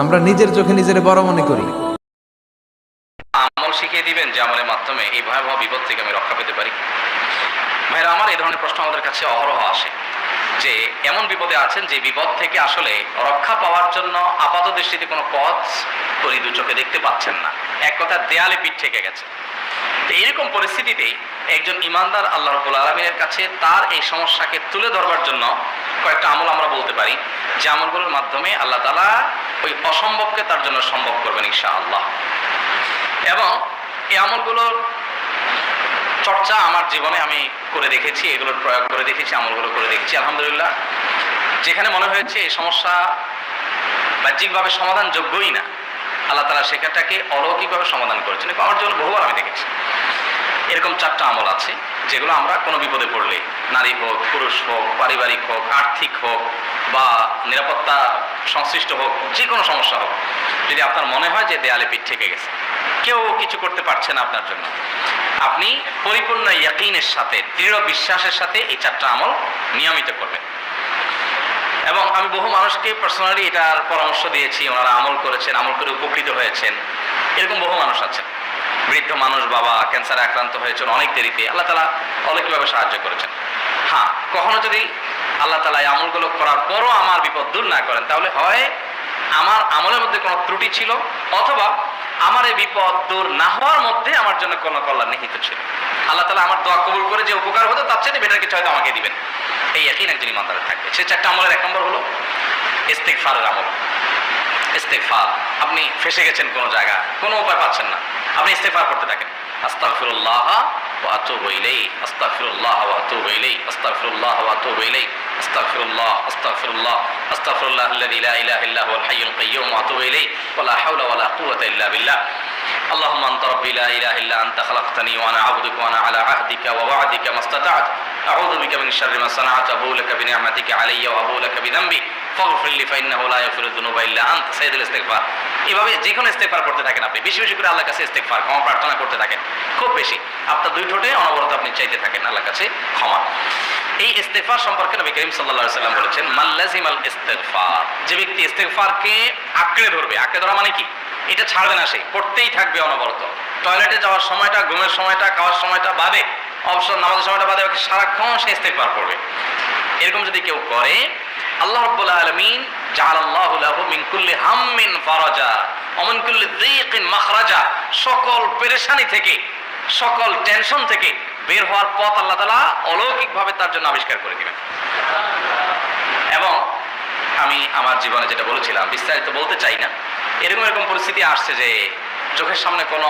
আমরা নিজের চোখে নিজের বড় মনে করি। আমল শিখিয়ে দিবেন যে আমলের মাধ্যমে এই ভয়াবহ বিপদ থেকে আমি রক্ষা পেতে পারি। ভাইরা, আমার এই ধরনের প্রশ্ন আমাদের কাছে অহরহ আসে যে, এমন বিপদে আছেন যে বিপদ থেকে আসলে রক্ষা পাওয়ার জন্য আপাত দৃষ্টিতে কোনো পথ দু চোখে দেখতে পাচ্ছেন না। এক কথা, দেয়ালে পিঠ থেকে গেছে। এইরকম পরিস্থিতিতে একজন ইমানদার আল্লাহ রবুল আলমিনের কাছে তার এই সমস্যাকে তুলে ধরবার জন্য কয়েকটা আমল আমরা বলতে পারি। যে আমলগুলোর মাধ্যমে আল্লাহ তালা ওই অসম্ভবকে তার জন্য সম্ভব করবেন ইনশা আল্লাহ এবং এই আমলগুলোর চর্চা আমার জীবনে আমি করে দেখেছি, এগুলোর প্রয়োগ করে দেখেছি, আমলগুলো করে দেখেছি, আলহামদুলিল্লাহ। যেখানে মনে হয়েছে এই সমস্যা বাহ্যিকভাবে সমাধানযোগ্যই না, আল্লাহ তালা সেখানটাকে অলৌকিকভাবে সমাধান করেছেন। আমার জন্য বহুবার আমি দেখেছি। এরকম চারটা আমল আছে। যেগুলো আমরা কোনো বিপদে পড়লে, নারী হোক, পুরুষ হোক, পারিবারিক হোক, আর্থিক হোক বা নিরাপত্তা সংশ্লিষ্ট হোক, যে কোনো সমস্যা হোক, যদি আপনার মনে হয় যে দেয়ালে পিঠ থেকে গেছে, কেউ কিছু করতে পারছে না আপনার জন্য, আপনি পরিপূর্ণ ইয়াকিনের সাথে, দৃঢ় বিশ্বাসের সাথে এই চারটা আমল নিয়মিত করবেন। এবং আমি বহু মানুষকে পার্সোনালি এটার পরামর্শ দিয়েছি, ওনারা আমল করেছেন, আমল করে উপকৃত হয়েছেন, এরকম বহু মানুষ আছেন। বৃদ্ধ মানুষ বাবা ক্যান্সারে আক্রান্ত হয়েছেন অনেক দেরিতে, আল্লাহ তালা অলৌকিকভাবে সাহায্য করেছেন। হ্যাঁ কখনো যদি আল্লাহ তালা এই আমলগুলো করার পরও আমার বিপদ দূর না করেন, তাহলে হয় আমার আমলের মধ্যে কোনো ত্রুটি ছিল, অথবা আমার এই বিপদ দূর না হওয়ার মধ্যে আমার জন্য কোনো কল্যাণ নিহিত ছিল। আল্লাহ তালা আমার দোয়া কবুল করে যে উপকার হতো, তার চেয়ে বেটার কিছু হয়তো আমাকে দিবেন। এই একই একজন ইমানদারে থাকবে। সে চারটা আমলের এক নম্বর হলো ইস্তেকফারের আমল। ইস্তেকফার আপনি ফেসে গেছেন কোনো জায়গা কোনো উপায় পাচ্ছেন না আপনি ইস্তেকফার করতে থাকেন আস্তাগফিরুল্লাহ ওয়া আতুবু ইলাইহি আস্তাগফিরুল্লাহ ওয়া আতুবু ইলাইহি আস্তাগফিরুল্লাহ ওয়া আতুবু ইলাইহি আস্তাগফিরুল্লাহ আস্তাগফিরুল্লাহ আস্তাগফিরুল্লাহ আল্লাযী লা ইলাহা ইল্লা হুয়াল হাইয়ুল কাইয়্যুম ওয়া আতুবু ইলাইহি ওয়া লা হাওলা ওয়া লা কুওয়াতা ইল্লা বিল্লাহ اللهم انت ربي لا اله الا انت خلقتني وانا عبدك وانا على عهدك ووعدك ما استطعت اعوذ بك من شر ما صنعت ابو لك بنعمتك علي وابو لك بذنبي এভাবে যে কোনো ইস্তেকফার করতে থাকেন আপনি। বেশি বেশি করে কাছে ইস্তেকফার ক্ষমা প্রার্থনা করতে থাকেন। খুব বেশি। আপনার দুই ঠোঁটে অনবরত আপনি চাইতে থাকেন কাছে ক্ষমা। এই ইস্তেকফার সম্পর্কে নবী করিম সাল্লাম বলেছেন মাল্লাজিম আল ইস্তেকফার যে ব্যক্তি ইস্তেকফারকে আঁকড়ে ধরবে, আঁকড়ে ধরা মানে কি? এটা ছাড়বে না সে, পড়তেই থাকবে অনবরত। টয়লেটে যাওয়ার সময়টা, ঘুমের সময়টা, খাওয়ার সময়টা বাদে, অবসর, নামাজের সময়টা বাদে, সারাক্ষণ সে ইস্তেকফার করবে এরকম যদি কেউ করে আল্লাহ রাব্বুল আলামিন জাআলাল্লাহু লাহু মিন কুল্লি হাম্মিন ফারাজা ওয়া কুল্লি যিকিন মাখরাজা। সকল পেরেশানি থেকে, সকল টেনশন থেকে বের হওয়ার পথ আল্লাহ তাআলা অলৌকিকভাবে তার জন্য আবিষ্কার করে দিবেন। এবং আমি আমার জীবনে যেটা বলেছিলাম, বিস্তারিত বলতে চাই না, এরকম এরকম পরিস্থিতি আসছে যে চোখের সামনে কোনো